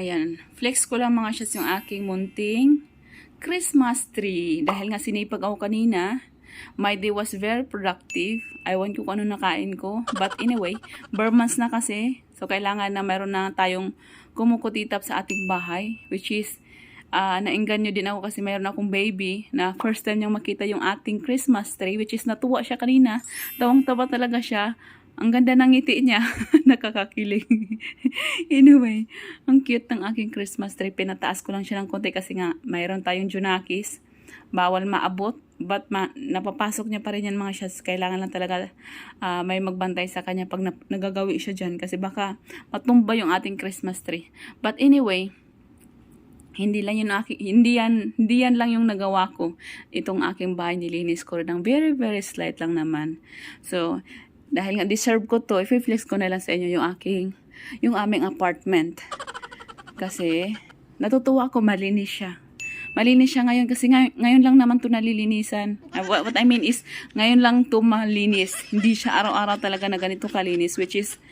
Ayan, flex ko lang mga shots yung aking munting Christmas tree. Dahil nga sinipag ako kanina, my day was very productive. Ewan ko kung ano nakain ko. But anyway, months na kasi. So, kailangan na meron na tayong kumukutitap sa ating bahay. Which is, uh, nainganyo din ako kasi mayroon akong baby na first time niyang makita yung ating Christmas tree. Which is, natuwa siya kanina. Tawang-tawa talaga siya. Ang ganda ng ngiti niya. Nakakakilig. anyway, ang cute ng aking Christmas tree. Pinataas ko lang siya ng konti kasi nga mayroon tayong Junakis. Bawal maabot. But ma- napapasok niya pa rin yan mga shots. Kailangan lang talaga ah, may magbantay sa kanya pag na- nagagawi siya dyan. Kasi baka matumba yung ating Christmas tree. But anyway, hindi lang yun aki, hindi yan hindi yan lang yung nagawa ko itong aking bahay nilinis ko ng very very slight lang naman so dahil nga deserve ko to i-flex ko na lang sa inyo yung aking yung aming apartment kasi natutuwa ako malinis siya malinis siya ngayon kasi ngay- ngayon lang naman to nalilinisan Ah, what, what I mean is ngayon lang to malinis hindi siya araw-araw talaga na ganito kalinis which is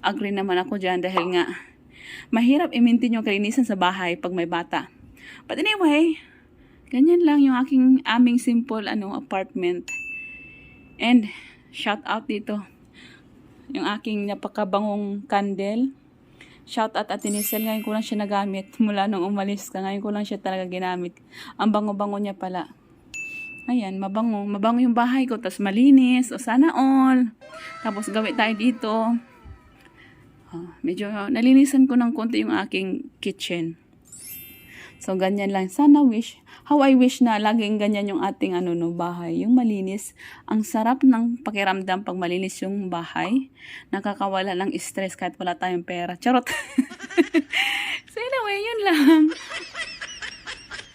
agree naman ako dyan dahil nga mahirap i-maintain yung kalinisan sa bahay pag may bata. But anyway, ganyan lang yung aking aming simple ano apartment. And shout out dito yung aking napakabangong candle. Shout out at Tinisel, ngayon ko lang siya nagamit mula nung umalis ka. Ngayon ko lang siya talaga ginamit. Ang bango-bango niya pala. Ayan, mabango. Mabango yung bahay ko. Tapos malinis. O sana all. Tapos gawin tayo dito. Ah, medyo nalinisan ko ng konti yung aking kitchen. So, ganyan lang. Sana wish, how I wish na laging ganyan yung ating ano no, bahay. Yung malinis. Ang sarap ng pakiramdam pag malinis yung bahay. Nakakawala ng stress kahit wala tayong pera. Charot. so, anyway, yun lang.